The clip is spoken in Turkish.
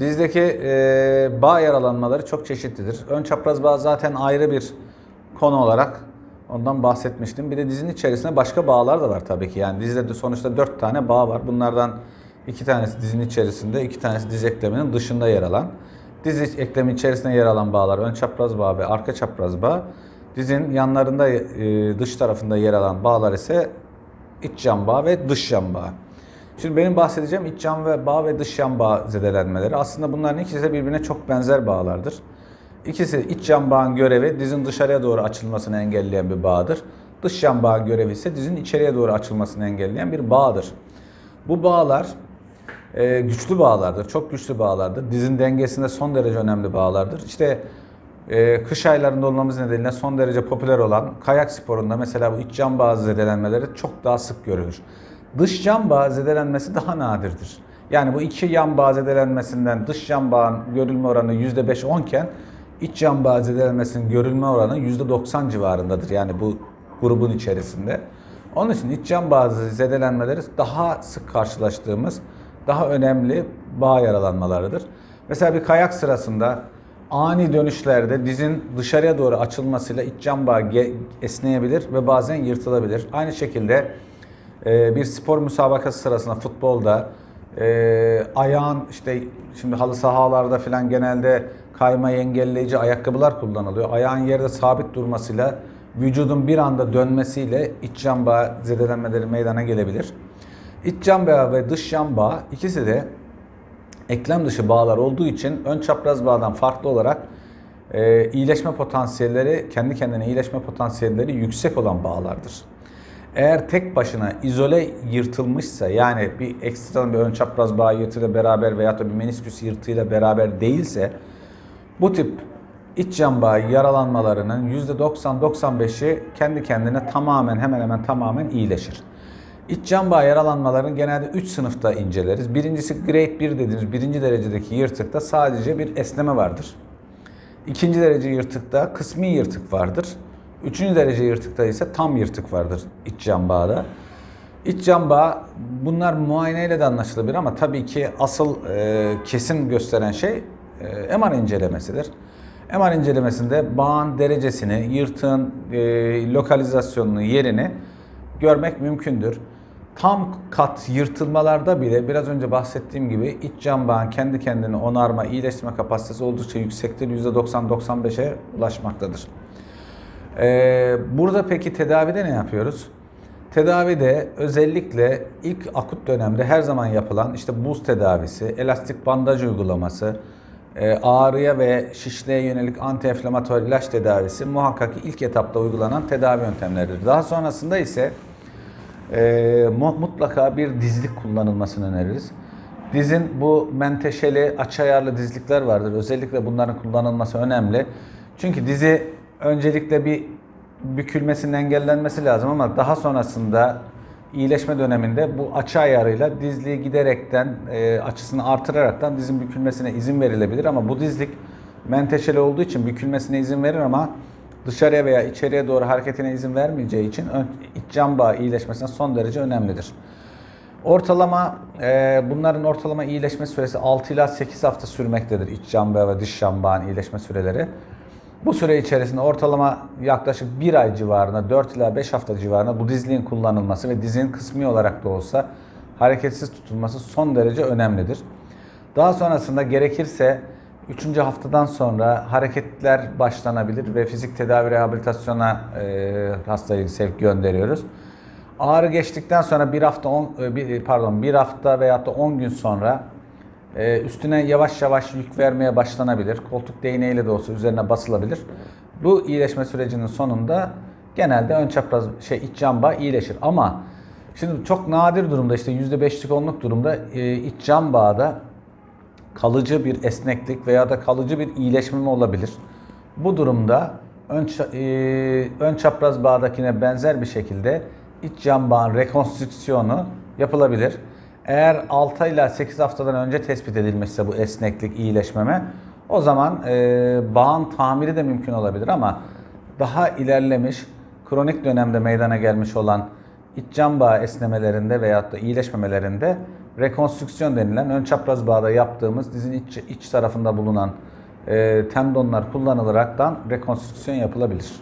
Dizdeki e, bağ yaralanmaları çok çeşitlidir. Ön çapraz bağ zaten ayrı bir konu olarak ondan bahsetmiştim. Bir de dizinin içerisinde başka bağlar da var tabii ki. Yani dizide de sonuçta dört tane bağ var. Bunlardan iki tanesi dizinin içerisinde, iki tanesi diz ekleminin dışında yer alan. Diz eklemi içerisinde yer alan bağlar ön çapraz bağ ve arka çapraz bağ. Dizin yanlarında e, dış tarafında yer alan bağlar ise iç yan bağ ve dış yan bağ. Şimdi benim bahsedeceğim iç yan ve bağ ve dış yan bağ zedelenmeleri. Aslında bunların ikisi de birbirine çok benzer bağlardır. İkisi iç yan bağın görevi dizin dışarıya doğru açılmasını engelleyen bir bağdır. Dış yan bağın görevi ise dizin içeriye doğru açılmasını engelleyen bir bağdır. Bu bağlar e, güçlü bağlardır, çok güçlü bağlardır. Dizin dengesinde son derece önemli bağlardır. İşte e, kış aylarında olmamız nedeniyle son derece popüler olan kayak sporunda mesela bu iç yan bağ zedelenmeleri çok daha sık görülür. Dış yan bağ zedelenmesi daha nadirdir. Yani bu iki yan bağ zedelenmesinden dış yan bağın görülme oranı %5-10 iken iç yan bağ zedelenmesinin görülme oranı %90 civarındadır. Yani bu grubun içerisinde. Onun için iç yan bağ zedelenmeleri daha sık karşılaştığımız daha önemli bağ yaralanmalarıdır. Mesela bir kayak sırasında ani dönüşlerde dizin dışarıya doğru açılmasıyla iç yan bağ ge- esneyebilir ve bazen yırtılabilir. Aynı şekilde e, bir spor müsabakası sırasında futbolda e, ayağın işte şimdi halı sahalarda falan genelde kaymayı engelleyici ayakkabılar kullanılıyor. Ayağın yerde sabit durmasıyla vücudun bir anda dönmesiyle iç yan zedelenmeleri meydana gelebilir. İç yan ve dış yan ikisi de eklem dışı bağlar olduğu için ön çapraz bağdan farklı olarak e, iyileşme potansiyelleri, kendi kendine iyileşme potansiyelleri yüksek olan bağlardır. Eğer tek başına izole yırtılmışsa yani bir ekstradan bir ön çapraz bağ yırtıyla beraber veya da bir menisküs yırtığıyla beraber değilse bu tip iç yan bağ yaralanmalarının %90-95'i kendi kendine tamamen hemen hemen tamamen iyileşir. İç yan bağ yaralanmalarını genelde 3 sınıfta inceleriz. Birincisi grade 1 dediğimiz birinci derecedeki yırtıkta sadece bir esneme vardır. İkinci derece yırtıkta kısmi yırtık vardır. Üçüncü derece yırtıkta ise tam yırtık vardır iç yan bağda. İç yan bağ bunlar muayeneyle de anlaşılabilir ama tabii ki asıl e, kesin gösteren şey e, MR incelemesidir. MR incelemesinde bağın derecesini, yırtığın e, lokalizasyonunu, yerini görmek mümkündür. Tam kat yırtılmalarda bile biraz önce bahsettiğim gibi iç yan bağın kendi kendini onarma, iyileştirme kapasitesi oldukça yüksektir. %90-95'e ulaşmaktadır. Ee, burada peki tedavide ne yapıyoruz? Tedavide özellikle ilk akut dönemde her zaman yapılan işte buz tedavisi, elastik bandaj uygulaması, e, ağrıya ve şişliğe yönelik antiinflamatuar ilaç tedavisi muhakkak ilk etapta uygulanan tedavi yöntemleridir. Daha sonrasında ise e, mu- mutlaka bir dizlik kullanılmasını öneririz. Dizin bu menteşeli aç ayarlı dizlikler vardır. Özellikle bunların kullanılması önemli. Çünkü dizi öncelikle bir bükülmesinin engellenmesi lazım ama daha sonrasında iyileşme döneminde bu açı ayarıyla dizliği giderekten e, açısını artıraraktan dizin bükülmesine izin verilebilir ama bu dizlik menteşeli olduğu için bükülmesine izin verir ama dışarıya veya içeriye doğru hareketine izin vermeyeceği için ön, iç yan bağı iyileşmesine son derece önemlidir. Ortalama e, bunların ortalama iyileşme süresi 6 ila 8 hafta sürmektedir iç yan bağı ve dış yan bağın iyileşme süreleri. Bu süre içerisinde ortalama yaklaşık 1 ay civarında 4 ila 5 hafta civarında bu dizliğin kullanılması ve dizin kısmi olarak da olsa hareketsiz tutulması son derece önemlidir. Daha sonrasında gerekirse 3. haftadan sonra hareketler başlanabilir ve fizik tedavi rehabilitasyona e, hastayı sevk gönderiyoruz. Ağrı geçtikten sonra bir hafta on, e, bir, pardon bir hafta veyahut da 10 gün sonra e, üstüne yavaş yavaş yük vermeye başlanabilir. Koltuk değneğiyle de olsa üzerine basılabilir. Bu iyileşme sürecinin sonunda genelde ön çapraz şey iç yan bağ iyileşir. Ama şimdi çok nadir durumda işte %5'lik onluk durumda e, iç bağda kalıcı bir esneklik veya da kalıcı bir iyileşme olabilir. Bu durumda ön, e, ön çapraz bağdakine benzer bir şekilde iç yan bağın rekonstrüksiyonu yapılabilir. Eğer 6 ila 8 haftadan önce tespit edilmişse bu esneklik, iyileşmeme o zaman e, bağın tamiri de mümkün olabilir ama daha ilerlemiş, kronik dönemde meydana gelmiş olan iç cam bağı esnemelerinde veyahut da iyileşmemelerinde rekonstrüksiyon denilen ön çapraz bağda yaptığımız dizin iç, iç tarafında bulunan e, tendonlar kullanılaraktan rekonstrüksiyon yapılabilir.